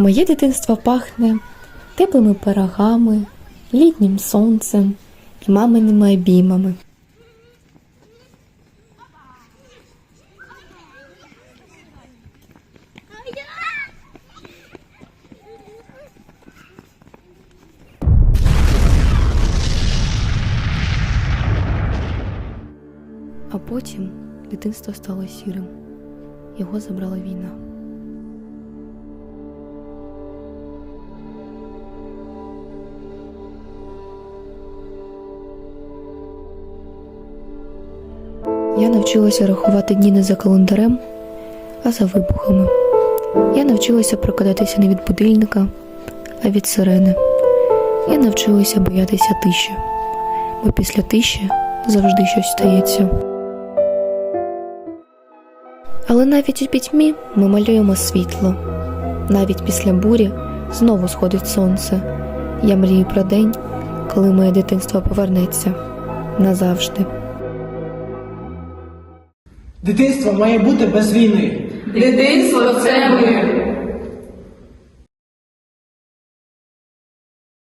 Моє дитинство пахне теплими пирогами, літнім сонцем і маминими обіймами. А потім дитинство стало сірим. Його забрала війна. Я навчилася рахувати дні не за календарем, а за вибухами. Я навчилася прокидатися не від будильника, а від сирени. Я навчилася боятися тиші, бо після тиші завжди щось стається. Але навіть у пітьмі ми малюємо світло. Навіть після бурі знову сходить сонце. Я мрію про день, коли моє дитинство повернеться назавжди. Дитинство має бути без війни. Дитинство це ми.